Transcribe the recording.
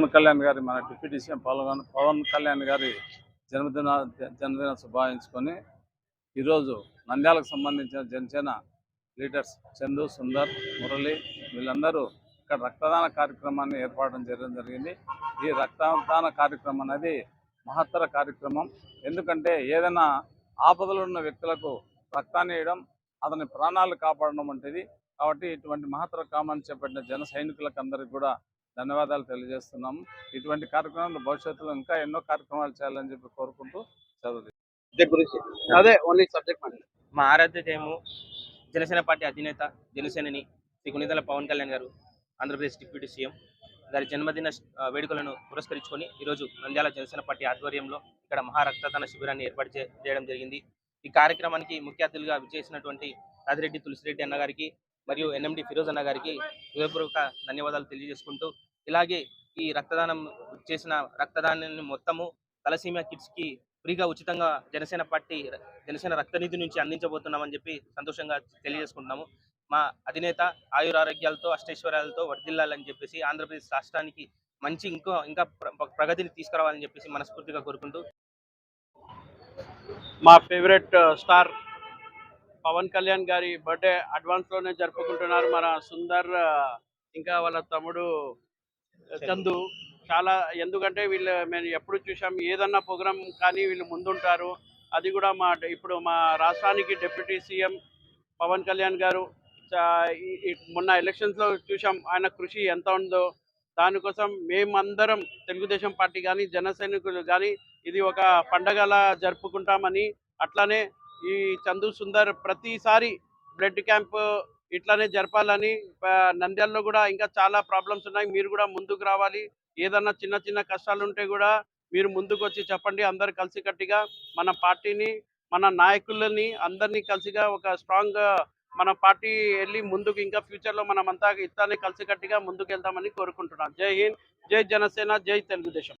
పవన్ కళ్యాణ్ గారి మన deputy CM Pawan Pawan Kalyan గారి జన్మదిన జన్మదిన శుభాయించుకొని ఈరోజు నంద్యాలకు సంబంధించిన జనసేన లీడర్స్ చందు సుందర్ మురళి వీళ్ళందరూ ఇక్కడ రక్తదాన కార్యక్రమాన్ని ఏర్పాటు చేయడం జరిగింది. ఈ రక్తదాన కార్యక్రమం అనేది మహత్తర కార్యక్రమం. ఎందుకంటే ఏదైనా ఆపదలు ఉన్న వ్యక్తులకు రక్తాన్ని వేయడం అతని ప్రాణాలు కాపాడడం వంటిది. కాబట్టి ఇటువంటి మహత్తర కామాన్ని చేపట్టిన జన సైనికులకు అందరికీ కూడా ధన్యవాదాలు తెలియజేస్తున్నాము ఇటువంటి కార్యక్రమాలు భవిష్యత్తులో ఇంకా ఎన్నో కార్యక్రమాలు చేయాలని చెప్పి కోరుకుంటూ చదువు గురించి అదే ఓన్లీ సబ్జెక్ట్ మా ఆరాధ్య జయము జనసేన పార్టీ అధినేత జనసేనని శ్రీ గుణిదల పవన్ కళ్యాణ్ గారు ఆంధ్రప్రదేశ్ డిప్యూటీ సీఎం గారి జన్మదిన వేడుకలను పురస్కరించుకొని ఈరోజు నంద్యాల జనసేన పార్టీ ఆధ్వర్యంలో ఇక్కడ మహా రక్తదాన శిబిరాన్ని ఏర్పాటు చేయడం జరిగింది. ఈ కార్యక్రమానికి ముఖ్య అతిథులుగా విచ్చేసినటువంటి రాజిరెడ్డి తులసిరెడ్డి అన్న గారికి మరియు ఎన్ఎండి ఫిరోజ్ అన్న గారికి హృదయపూర్వక ధన్యవాదాలు తెలియజేసుకుంటూ ఇలాగే ఈ రక్తదానం చేసిన రక్తదానాన్ని మొత్తము తలసీమియా కిడ్స్కి ఫ్రీగా ఉచితంగా జనసేన పార్టీ జనసేన రక్తనిధి నుంచి అందించబోతున్నామని చెప్పి సంతోషంగా తెలియజేసుకుంటున్నాము. మా అధినేత ఆయురారోగ్యాలతో అష్టైశ్వర్యాలతో వర్ధిల్లాలని చెప్పేసి ఆంధ్రప్రదేశ్ రాష్ట్రానికి మంచి ఇంకో ఇంకా ప్రగతిని తీసుకురావాలని చెప్పేసి మనస్ఫూర్తిగా కోరుకుంటూ మా ఫేవరెట్ స్టార్ పవన్ కళ్యాణ్ గారి బర్త్డే అడ్వాన్స్లోనే జరుపుకుంటున్నారు మన సుందర్ ఇంకా వాళ్ళ తమ్ముడు చందు. చాలా ఎందుకంటే వీళ్ళు మేము ఎప్పుడు చూసాం ఏదన్నా ప్రోగ్రామ్ కానీ వీళ్ళు ముందుంటారు. అది కూడా మా ఇప్పుడు మా రాష్ట్రానికి డిప్యూటీ సీఎం పవన్ కళ్యాణ్ గారు మొన్న ఎలక్షన్స్లో చూసాం ఆయన కృషి ఎంత ఉందో. దానికోసం మేమందరం తెలుగుదేశం పార్టీ కానీ జన కానీ ఇది ఒక పండగలా జరుపుకుంటామని అట్లానే ఈ చందు సుందర్ ప్రతిసారి బ్లడ్ క్యాంప్ ఇట్లానే జరపాలని నంద్యాలలో కూడా ఇంకా చాలా ప్రాబ్లమ్స్ ఉన్నాయి. మీరు కూడా ముందుకు రావాలి. ఏదన్నా చిన్న చిన్న కష్టాలు ఉంటే కూడా మీరు ముందుకు వచ్చి చెప్పండి. అందరు కలిసికట్టుగా మన పార్టీని మన నాయకులని అందరినీ కలిసిగా ఒక స్ట్రాంగ్ మన పార్టీ వెళ్ళి ముందుకు ఇంకా ఫ్యూచర్లో మనం అంతా ఇట్లానే కలిసికట్టుగా ముందుకు వెళ్తామని కోరుకుంటున్నాం. జై హింద్ జై జనసేన జై తెలుగుదేశం.